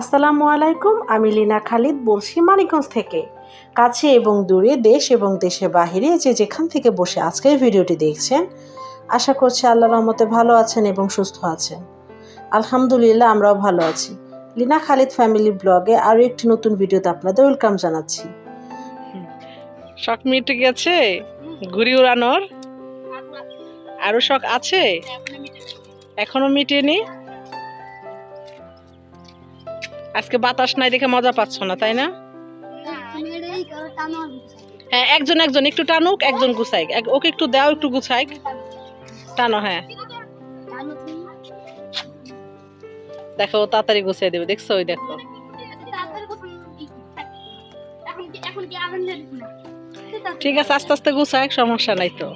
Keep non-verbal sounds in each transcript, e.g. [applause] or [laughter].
আসসালামু আলাইকুম আমি লীনা খালিদ বলছি মানিকগঞ্জ থেকে। কাছে এবং দূরে দেশ এবং দেশের বাহিরে যে যেখান থেকে বসে আজকের ভিডিওটি দেখছেন আশা করছি আল্লাহ রহমতে ভালো আছেন এবং সুস্থ আছেন। আলহামদুলিল্লাহ আমরাও ভালো আছি। লীনা খালিদ ফ্যামিলি ব্লগে আরও একটি নতুন ভিডিওতে আপনাদের ওয়েলকাম জানাচ্ছি। শখ মিটে গেছে? ঘুরি উড়ানোর? আরও শখ আছে? এখনও মিটেনি? আজকে বাতাস নাই দেখে মজা পাচ্ছ না, তাই না? হ্যাঁ একজন একজন, একটু টানুক, একজন গুছাইক এক- ওকে একটু দাও, একটু গুছাইক। টানো হ্যাঁ। দেখো তাড়াতাড়ি গুছিয়ে দেবে, দেখছ? ওই দেখো। ঠিক আছে, আস্তে আস্তে গুছাইক, সমস্যা নাই তো।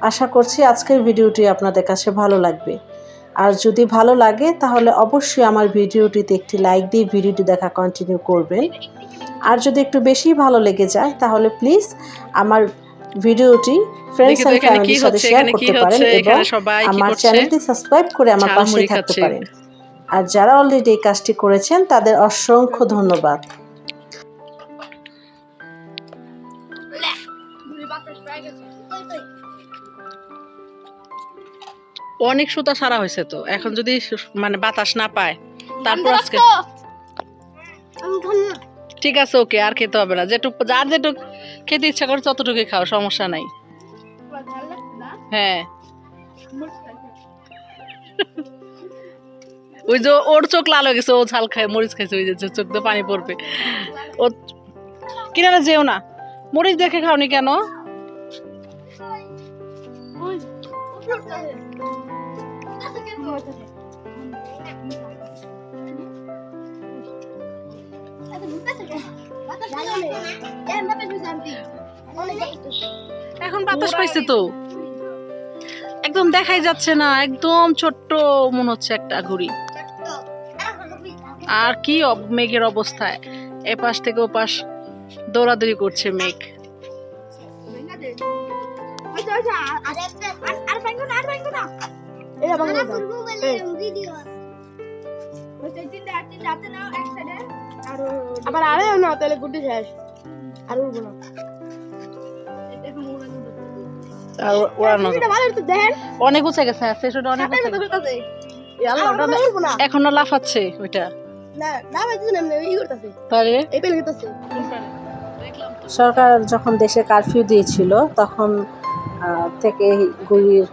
আশা করছি আজকের ভিডিওটি আপনাদের কাছে ভালো লাগবে। আর যদি ভালো লাগে তাহলে অবশ্যই আমার ভিডিওটিতে একটি লাইক দিয়ে ভিডিওটি দেখা কন্টিনিউ করবেন। আর যদি একটু বেশি ভালো লেগে যায় তাহলে প্লিজ আমার ভিডিওটি ফ্রেন্ডস এন্ড ফ্যামিলির সাথে শেয়ার করতে পারেন এবং আমার চ্যানেলটি সাবস্ক্রাইব করে আমার পাশে থাকতে পারেন। আর যারা অলরেডি এই কাজটি করেছেন তাদের অসংখ্য ধন্যবাদ। অনেক সুতা সারা হয়েছে তো। এখন যদি মানে বাতাস না পায় তারপর আজকে ঠিক আছে ওকে আর খেতে হবে না। যেটুক যার যেটুক খেতে ইচ্ছা করে ততটুকুই খাও সমস্যা নাই। হ্যাঁ। ওই যে ওর চোখ লাল হয়ে গেছে ও ঝাল খায় মরিচ খাইছে ওই যে চোখ দিয়ে পানি পড়বে। ও কিনা না যেও না। মরিচ দেখে খাওনি কেন? এখন বাতাস পাইছে তো। একদম দেখাই যাচ্ছে না, একদম ছোট্ট মনে হচ্ছে একটা ঘুড়ি। আর কি মেঘের অবস্থায়। এ পাশ থেকে ও পাশ দৌড়াদৌড়ি করছে মেঘ। আবার আরে না তাহলে গুড্ডি শেষ। আর উড়বো না। আর। এটা অনেক উঁচে গেছে সেটা অনেক উঁচে এখনও লাফাচ্ছে ওইটা। সরকার যখন দেশে কারফিউ দিয়েছিল তখন থেকে গুলির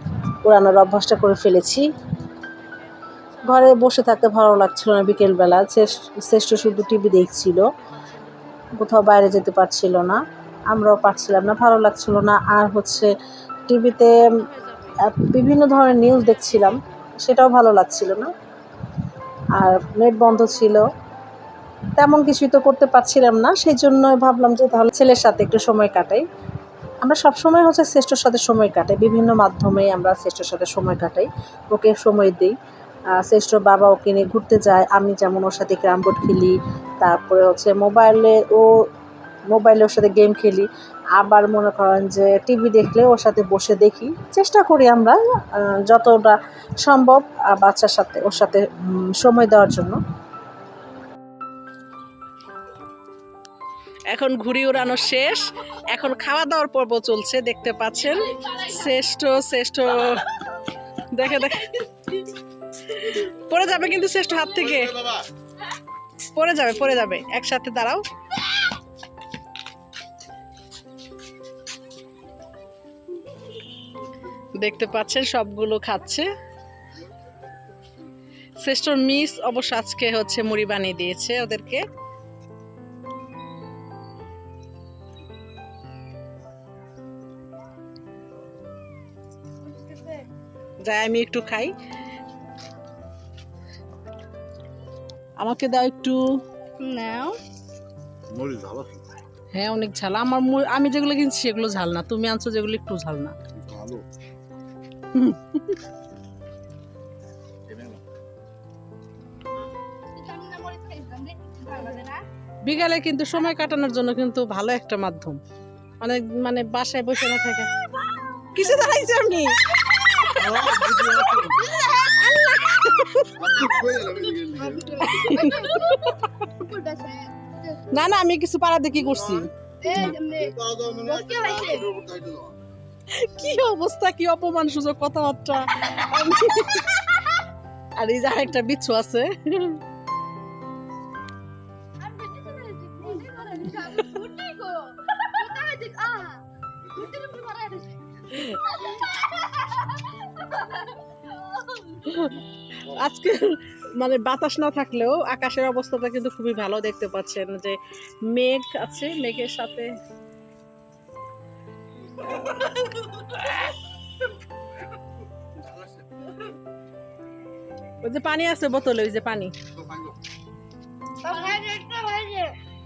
উড়ানোর অভ্যাসটা করে ফেলেছি। ঘরে বসে থাকতে ভালো লাগছিল না বিকেলবেলা। শ্রেষ্ঠ শুধু টিভি দেখছিল। কোথাও বাইরে যেতে পারছিল না। আমরাও পারছিলাম না, ভালো লাগছিল না। আর হচ্ছে টিভিতে বিভিন্ন ধরনের নিউজ দেখছিলাম, সেটাও ভালো লাগছিল না। আর নেট বন্ধ ছিল। তেমন কিছুই তো করতে পারছিলাম না, সেই জন্য ভাবলাম যে তাহলে ছেলের সাথে একটু সময় কাটাই। আমরা সব সময় হচ্ছে শ্রেষ্ঠর সাথে সময় কাটাই। বিভিন্ন মাধ্যমে আমরা শ্রেষ্ঠর সাথে সময় কাটাই। ওকে সময় দিই। শ্রেষ্ঠ বাবা ওকে নিয়ে ঘুরতে যায়। আমি যেমন ওর সাথে ক্যারাম বোর্ড খেলি, তারপরে হচ্ছে মোবাইলে ও, মোবাইলে ওর সাথে গেম খেলি। আবার মনে করেন যে টিভি দেখলে ওর সাথে বসে দেখি। চেষ্টা করি আমরা যতটা সম্ভব বাচ্চার সাথে, ওর সাথে সময় দেওয়ার জন্য। এখন ঘুড়ি উড়ানো শেষ। এখন খাওয়া দাওয়ার পর্ব চলছে, দেখতে পাচ্ছেন। শ্রেষ্ঠ শ্রেষ্ঠ। দেখে দেখে। পড়ে যাবে কিন্তু শ্রেষ্ঠ হাত থেকে। পড়ে যাবে পড়ে যাবে। একসাথে দাঁড়াও। দেখতে পাচ্ছেন, সবগুলো খাচ্ছে। শ্রেষ্ঠ মিস অবশ্য আজকে হচ্ছে মুড়ি বানিয়ে দিয়েছে ওদেরকে। যাই আমি একটু খাই। আমাকে দাও একটু। নাও। হ্যাঁ অনেক ঝাল। আমার আমি যেগুলো কিনছি সেগুলো ঝাল না। তুমি আনছো যেগুলো একটু ঝাল না। ভালো। বিকালে কিন্তু সময় কাটানোর জন্য কিন্তু ভালো একটা মাধ্যম। অনেক মানে বাসায় বসে না থাকে। কিছু দাঁড়াইছি আমি? না না আমি কিছু পাড়া দেখি করছি। কি অবস্থা কি অপমান সুযোগ কথাবার্তা? আর এই যে একটা বিচ্ছু আছে। [laughs] [laughs] আজকে মানে বাতাস না থাকলেও আকাশের অবস্থাটা কিন্তু খুবই ভালো দেখতে পাচ্ছেন যে মেঘ আছে, মেঘের সাথে। ওই যে পানি আছে বোতলে, ওই যে পানি।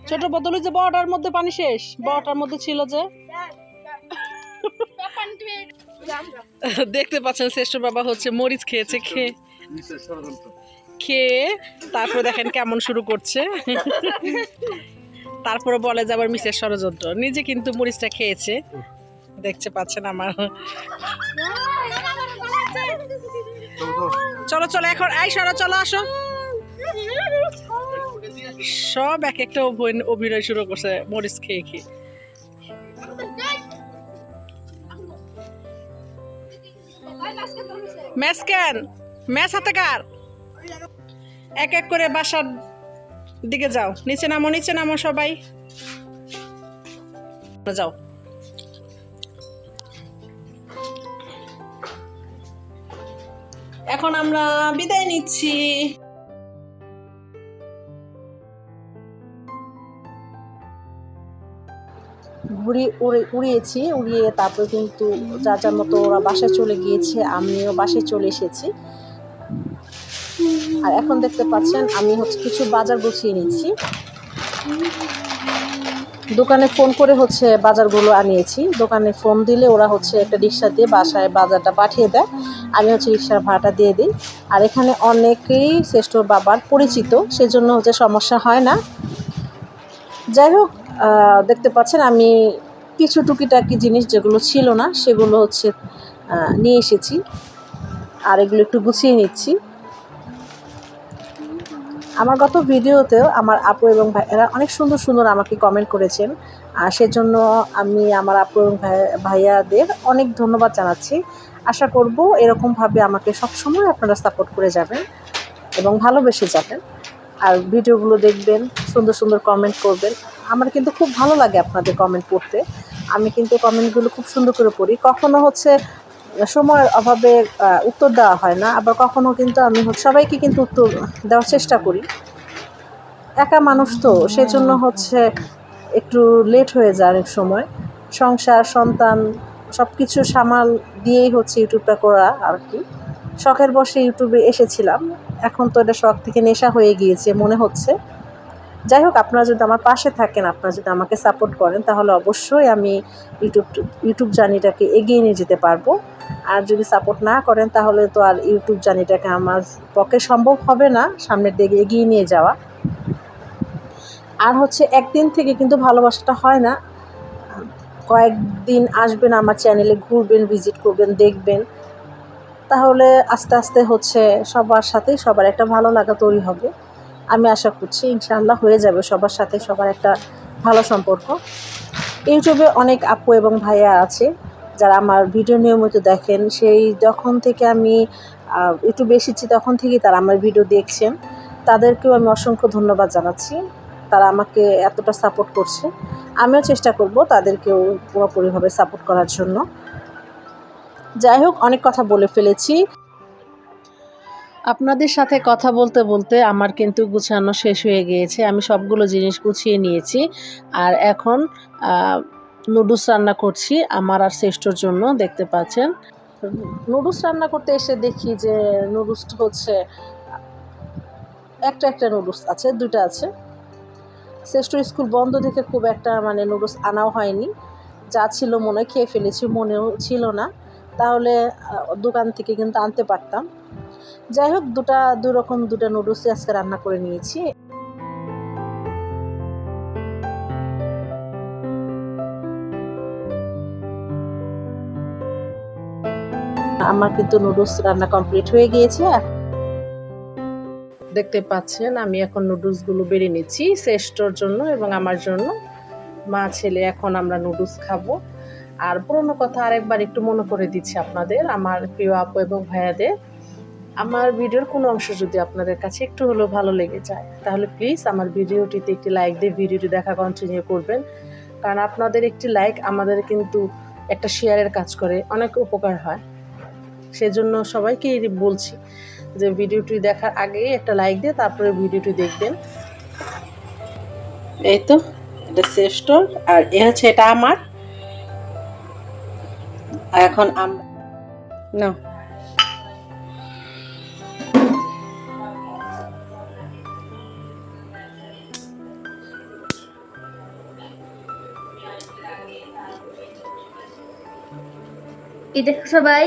ছোট বোতলে যে বড়টার মধ্যে পানি শেষ। বড়টার মধ্যে ছিল যে দেখতে পাচ্ছেন, শ্রেষ্ঠ বাবা হচ্ছে মরিচ খেয়েছে, খেয়ে খেয়ে তারপর দেখেন কেমন শুরু করছে। তারপরে বলে যে আবার মিসের ষড়যন্ত্র। নিজে কিন্তু মরিচটা খেয়েছে। দেখতে পাচ্ছেন আমার। চলো চলো, এখন আই সরা, চলো, আসো। সব এক একটা অভি- অভিনয় শুরু করছে, মরিচ খেয়ে খেয়ে। ম্যাচ কেন? ম্যাচ হাতে কার? এক এক করে বাসার দিকে যাও। নিচে নামো নিচে নামো সবাই। যাও। এখন আমরা বিদায় নিচ্ছি। ঘুরি উড়ে, উড়িয়েছি, উড়িয়ে তারপরে কিন্তু যার যার মতো ওরা বাসায় চলে গিয়েছে, আমিও বাসায় চলে এসেছি। আর এখন দেখতে পাচ্ছেন, আমি হচ্ছে কিছু বাজার গুছিয়ে নিচ্ছি। দোকানে ফোন করে হচ্ছে বাজারগুলো আনিয়েছি। দোকানে ফোন দিলে ওরা হচ্ছে একটা রিক্সা দিয়ে বাসায় বাজারটা পাঠিয়ে দেয়। আমি হচ্ছে রিক্সার ভাড়াটা দিয়ে দিই। আর এখানে অনেকেই শ্রেষ্ঠ বাবার পরিচিত, সেজন্য হচ্ছে সমস্যা হয় না। যাই হোক দেখতে পাচ্ছেন, আমি কিছু টুকিটাকি জিনিস যেগুলো ছিল না, সেগুলো হচ্ছে নিয়ে এসেছি। আর এগুলো একটু গুছিয়ে নিচ্ছি। আমার গত ভিডিওতেও আমার আপু এবং ভাইয়েরা অনেক সুন্দর সুন্দর আমাকে কমেন্ট করেছেন। আর সেজন্য আমি আমার আপু এবং ভাই- ভাইয়াদের অনেক ধন্যবাদ জানাচ্ছি। আশা করব এরকমভাবে আমাকে সবসময় আপনারা সাপোর্ট করে যাবেন এবং ভালোবেসে যাবেন। আর ভিডিওগুলো দেখবেন, সুন্দর সুন্দর কমেন্ট করবেন। আমার কিন্তু খুব ভালো লাগে আপনাদের কমেন্ট পড়তে আমি কিন্তু কমেন্টগুলো খুব সুন্দর করে পড়ি। কখনো হচ্ছে সময়ের অভাবে উত্তর দেওয়া হয় না। আবার কখনো কিন্তু আমি সবাইকে কিন্তু উত্তর দেওয়ার চেষ্টা করি। একা মানুষ তো, সেজন্য হচ্ছে একটু লেট হয়ে যায় অনেক সময়। সংসার, সন্তান সব কিছু সামাল দিয়েই হচ্ছে ইউটিউবটা করা আর কি। শখের বসে ইউটিউবে এসেছিলাম। এখন তো এটা শখ থেকে নেশা হয়ে গিয়েছে মনে হচ্ছে। যাই হোক, আপনারা যদি আমার পাশে থাকেন, আপনারা যদি আমাকে সাপোর্ট করেন, তাহলে অবশ্যই আমি ইউটিউব ইউটিউব জার্নিটাকে এগিয়ে নিয়ে যেতে পারব। আর যদি সাপোর্ট না করেন, তাহলে তো আর ইউটিউব জার্নিটাকে আমার পক্ষে সম্ভব হবে না, সামনের দিকে এগিয়ে নিয়ে যাওয়া। আর হচ্ছে, একদিন থেকে কিন্তু ভালোবাসাটা হয় না। কয়েকদিন আসবেন আমার চ্যানেলে ঘুরবেন ভিজিট করবেন, দেখবেন। তাহলে আস্তে আস্তে হচ্ছে সবার সাথেই সবার একটা ভালো লাগা তৈরি হবে। আমি আশা করছি ইনশাআল্লাহ হয়ে যাবে সবার সাথে সবার একটা ভালো সম্পর্ক। ইউটিউবে অনেক আপু এবং ভাইয়া আছে, যারা আমার ভিডিও নিয়মিত দেখেন। সেই যখন থেকে আমি ইউটিউবে এসেছি তখন থেকেই তারা আমার ভিডিও দেখছেন। তাদেরকেও আমি অসংখ্য ধন্যবাদ জানাচ্ছি। তারা আমাকে এতটা সাপোর্ট করছে। আমিও চেষ্টা করব তাদেরকেও পুরোপুরিভাবে সাপোর্ট করার জন্য। যাই হোক, অনেক কথা বলে ফেলেছি। আপনাদের সাথে কথা বলতে বলতে আমার কিন্তু গুছানো শেষ হয়ে গিয়েছে। আমি সবগুলো জিনিস গুছিয়ে নিয়েছি। আর এখন নুডলস রান্না করছি আমার আর শ্রেষ্ঠর জন্য, দেখতে পাচ্ছেন। নুডলস রান্না করতে এসে দেখি যে নুডলসটা হচ্ছে, একটা একটা নুডলস আছে দুটো আছে। শ্রেষ্ঠ স্কুল বন্ধ থেকে খুব একটা মানে নুডলস আনাও হয়নি। যা ছিল মনে খেয়ে ফেলেছি, মনেও ছিল না। তাহলে দোকান থেকে কিন্তু আনতে পারতাম। যাই হোক, দুটা, দু রকম দুটা নুডলসই আজকে রান্না করে নিয়েছি। আমার কিন্তু নুডলস রান্না কমপ্লিট হয়ে গিয়েছে। দেখতে পাচ্ছেন, আমি এখন নুডলসগুলো বেড়ে নিচ্ছি, শ্রেষ্ঠর জন্য এবং আমার জন্য। মা, ছেলে, এখন আমরা নুডলস খাব। আর পুরোনো কথা আরেকবার একটু মনে করে দিচ্ছি আপনাদের, আমার প্রিয় আপু এবং ভাইয়াদের। আমার ভিডিওর কোনো অংশ যদি আপনাদের কাছে একটু হলেও ভালো লেগে যায়, তাহলে প্লিজ আমার ভিডিওটিতে একটি লাইক দিয়ে ভিডিওটি দেখা কন্টিনিউ করবেন। কারণ আপনাদের একটি লাইক আমাদের কিন্তু একটা শেয়ারের কাজ করে, অনেক উপকার হয়। সেজন্য সবাইকেই বলছি যে ভিডিওটি দেখার আগেই একটা লাইক দিয়ে তারপরে ভিডিওটি দেখবেন। এই তো, এটা শ্রেষ্ঠ আর এ হচ্ছে এটা আমার। এখন আমরা না। এই দেখো সবাই।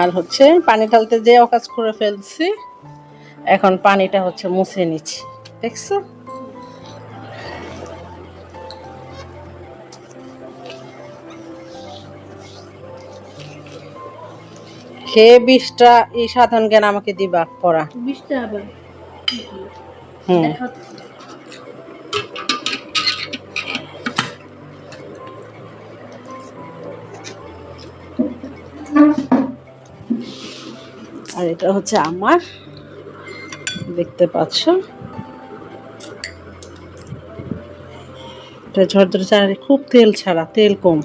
আর হচ্ছে পানি ঢালতে যে অকাজ করে ফেলছি এখন পানিটা হচ্ছে মুছে নিচ্ছি দেখছ? খেয়ে বিষটা এই সাধারণ জ্ঞান আমাকে দিবা পড়া। বিশটা আবার? হুম। আর এটা হচ্ছে আমার। দেখতে পাচ্ছ? এটা ঝরঝরে চারা খুব তেল ছাড়া তেল কম।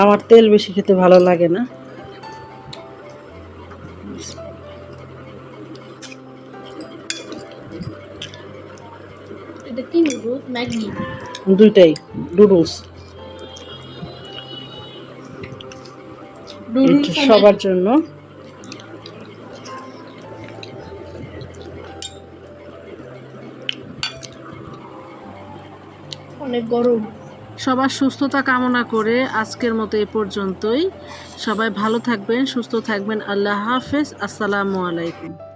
আমার তেল বেশি খেতে ভালো লাগে না। দুইটাই ডুডলস সবার জন্য। অনেক গরম। সবার সুস্থতা কামনা করে আজকের মতো এ পর্যন্তই। সবাই ভালো থাকবেন সুস্থ থাকবেন। আল্লাহ হাফেজ। আসসালামু আলাইকুম।